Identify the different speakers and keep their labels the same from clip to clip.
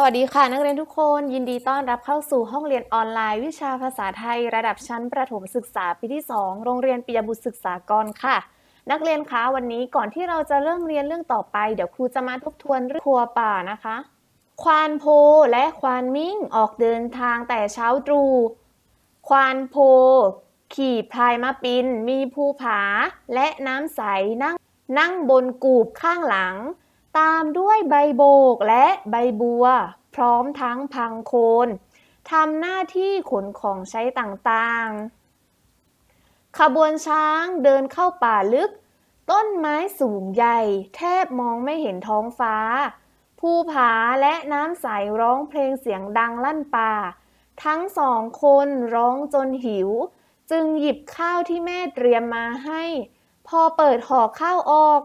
Speaker 1: สวัสดีค่ะ นักเรียนทุกคนยินดีต้อนรับเข้าสู่ห้องเรียนออนไลน์ วิชาภาษาไทย ระดับชั้นประถมศึกษาปีที่ 2 โรงเรียนปิยบุตรศึกษากรค่ะ นักเรียนคะวันนี้ก่อนที่เราจะเริ่มเรียนเรื่องต่อไป เดี๋ยวครูจะมาทบทวนเรื่องครัวป่านะคะ ควานโพและควานมิ่งออกเดินทางแต่เช้าตรู่ ควานโพ ขี่พลายมาปิน มีภูผา และน้ำใสนั่งนั่งบนกูบข้างหลัง ตามด้วยใบโบกและใบบัว พร้อมทั้งพังโคนทำหน้าที่ขนของใช้ต่างๆ ขบวนช้างเดินเข้าป่าลึก ต้นไม้สูงใหญ่ แทบมองไม่เห็นท้องฟ้า ภูผาและน้ำใสร้องเพลงเสียงดังลั่นป่า ทั้งสองคนร้องจนหิว จึงหยิบข้าวที่แม่เตรียมมาให้ พอเปิดห่อข้าวออก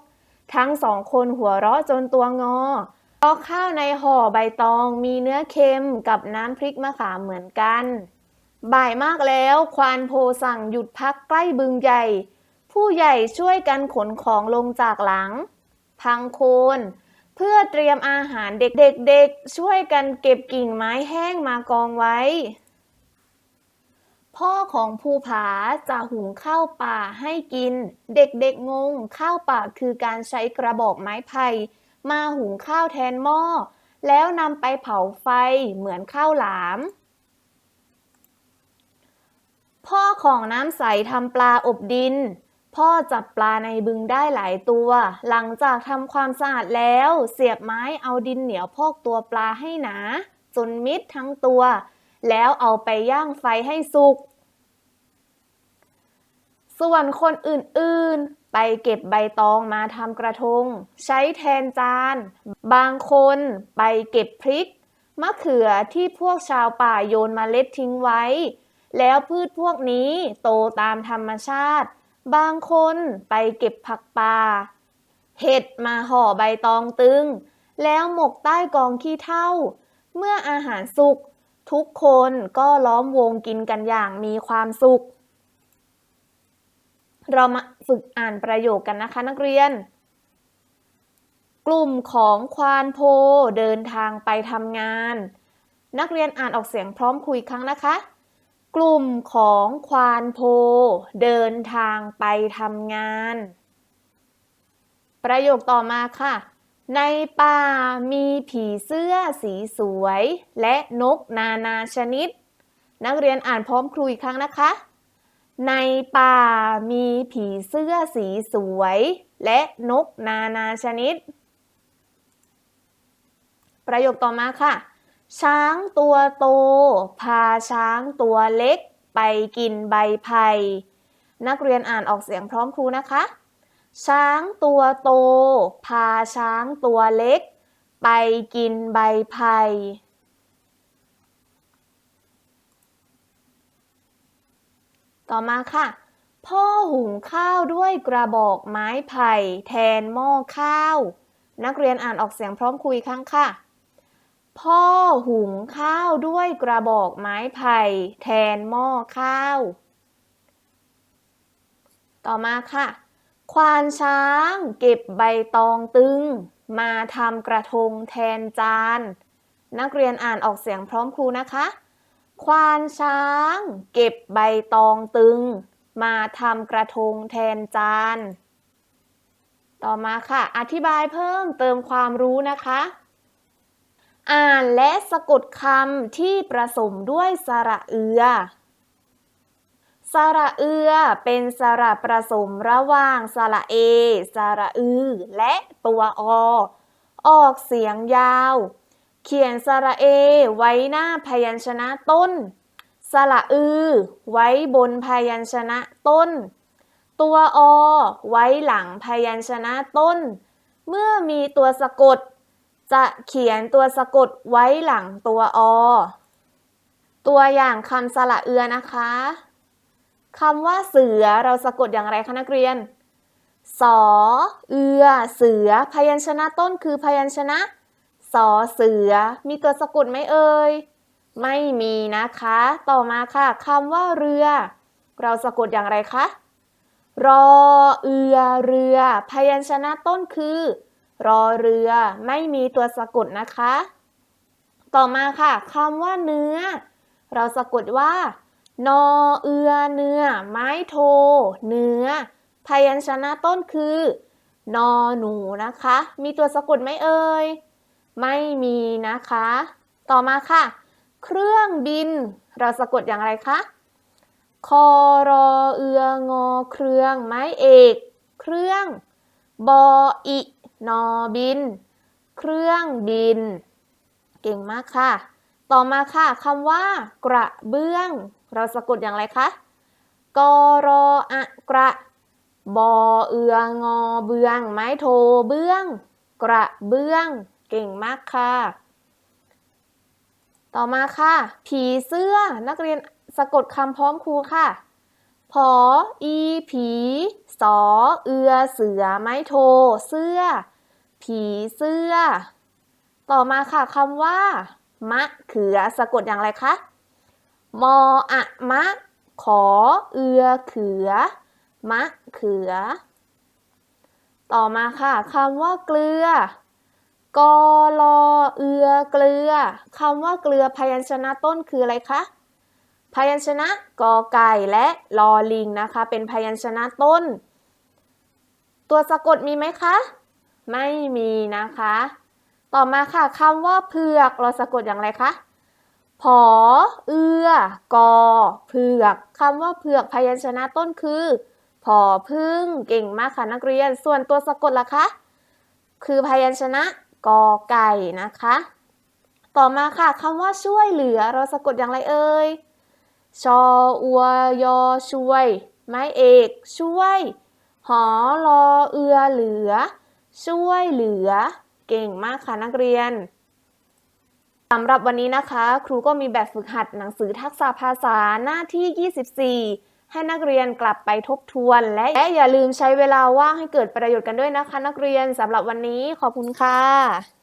Speaker 1: ทั้งสองคนหัวเราะจนตัวงอเพราะข้าวในห่อใบตองมีเนื้อเค็มกับน้ำพริกมะขามเหมือนกัน บ่ายมากแล้วควานโพสั่งหยุดพักใกล้บึงใหญ่ ผู้ใหญ่ช่วยกันขนของลงจากหลัง พังโคนเพื่อเตรียมอาหารเด็กๆช่วยกันเก็บกิ่งไม้แห้งมากองไว้ พ่อของภูผาจะหุงข้าวป่าให้กิน เด็กๆงง ข้าวป่าคือการใช้กระบอกไม้ไผ่มาหุงข้าวแทนหม้อ แล้วนำไปเผาไฟเหมือนข้าวหลาม พ่อของน้ำใสทำปลาอบดิน พ่อจับปลาในบึงได้หลายตัว หลังจากทำความสะอาดแล้ว เสียบไม้เอาดินเหนียวพอกตัวปลาให้หนา จนมิดทั้งตัว แล้วเอาไปย่างไฟให้สุก ส่วนคนอื่นๆ ไปเก็บใบตองมาทำกระทง ใช้แทนจาน บางคนไปเก็บพริก มะเขือที่พวกชาวป่าโยนมเมล็ดทิ้งไว้ แล้วพืชพวกนี้โตตามธรรมชาติ บางคนไปเก็บผักป่า เห็ดมาห่อใบตองตึง แล้วหมกใต้กองขี้เถ้า เมื่ออาหารสุก ทุกคนก็ล้อมวงกินกันอย่างมีความสุข เรามาฝึกอ่านประโยคกันนะคะนักเรียน กลุ่มของควานโพเดินทางไปทำงาน นักเรียนอ่านออกเสียงพร้อมคุยครั้งนะคะ กลุ่มของควานโพ เดินทางไปทำงาน ประโยคต่อมาค่ะ ในป่ามีผีเสื้อสีสวย และนกนานาชนิด นักเรียนอ่านพร้อมครูอีกครั้งนะคะ ในป่ามีผีเสื้อสีสวย และนกนานาชนิด ประโยคต่อมาค่ะ ช้างตัวโต พาช้างตัวเล็ก ไปกินใบไผ่นักเรียนอ่านออกเสียงพร้อมครูนะคะ ช้างตัวโต พาช้างตัวเล็ก ไปกินใบไผ่ต่อมาค่ะ พ่อหุงข้าวด้วยกระบอกไม้ไผ่แทนหม้อข้าว นักเรียนอ่านออกเสียงพร้อมคุยครั้งค่ะ พ่อหุงข้าวด้วยกระบอกไม้ไผ่แทนหม้อข้าว ต่อมาค่ะ ควานช้างเก็บใบตองตึง มาทำกระทงแทนจาน นักเรียนอ่านออกเสียงพร้อมครูนะคะ ควานช้างเก็บใบตองตึง มาทำกระทงแทนจาน ต่อมาค่ะ อธิบายเพิ่มเติมความรู้นะคะ อ่านและสะกดคำที่ประสมด้วยสระเอือ สระเอือเป็นสระประสมระหว่างสระเอ สระอือ และตัวอ ออกเสียงยาว เขียนสระเอ ไว้หน้าพยัญชนะต้น สระอือ ไว้บนพยัญชนะต้น ตัวอ ไว้หลังพยัญชนะต้น เมื่อมีตัวสะกด จะเขียนตัวสะกดไว้หลังตัวอ ตัวอย่างคำสระเอือนะคะ คำว่าเสือเราสะกดอย่างไรคะนักเรียน สอเอือ เสือ พยัญชนะต้นคือพยัญชนะ สอเสือ มีตัวสะกดไหมเอ่ย ไม่มีนะคะ ต่อมาค่ะคำว่าเรือ เราสะกดอย่างไรคะ รอเอือ เรือ พยัญชนะต้นคือ รอเรือ ไม่มีตัวสะกดนะคะ ต่อมาค่ะคำว่าเนื้อ เราสะกดว่า นอเอือเนื้อ ไม้โท เนื้อ พยัญชนะต้นคือ นอหนูนะคะ มีตัวสะกดไหมเอ่ย ไม่มีนะคะ ต่อมาค่ะ เครื่องบิน เราสะกดอย่างไรคะคอรอเอืองอเครื่องไม้เอก เครื่อง บออินอบิน เครื่องบิน เก่งมากค่ะ ต่อมาค่ะคำว่า กระเบื้อง เราสะกดอย่างไรคะกรออะกระบอเอืองอเบื้อง ไม้โทเบื้อง กระเบื้อง เก่งมากค่ะ ต่อมาค่ะ ผีเสื้อนักเรียนสะกดคำพร้อมครูค่ะพออีผีสอเอือเสือไม้โท เสื้อ ผีเสื้อ ต่อมาค่ะคำว่า มะเขือสะกดอย่างไรคะ มออะมะ ขอเอือเขือ มะเขือ ต่อมาค่ะคำว่าเกลือกอลอเอือเกลือคำว่าเกลือพยัญชนะต้นคืออะไรคะพยัญชนะกอไก่และลอลิงนะคะ เป็นพยัญชนะต้น ตัวสะกดมีไหมคะ ไม่มีนะคะ ต่อมาค่ะคำว่าเผือกเราสะกดอย่างไรคะผอเอือกอเผือกคำว่าเผือกพยัญชนะต้นคือผอพึ่งเก่งมากค่ะนักเรียน ส่วนตัวสะกดล่ะคะ คือพยัญชนะกอไก่นะคะ ต่อมาค่ะคำว่าช่วยเหลือเราสะกดอย่างไรเอ่ยชออัวยอช่วย ไม้เอก ช่วย หอรอเอือเหลือ ช่วยเหลือ เก่งมากค่ะนักเรียนสำหรับวันนี้นะคะ ครูก็มีแบบฝึกหัดหนังสือทักษะภาษาหน้าที่ 24 ให้นักเรียนกลับไปทบทวน และและอย่าลืมใช้เวลาว่างให้เกิดประโยชน์กันด้วยนะคะ นักเรียนสำหรับวันนี้ขอบคุณค่ะ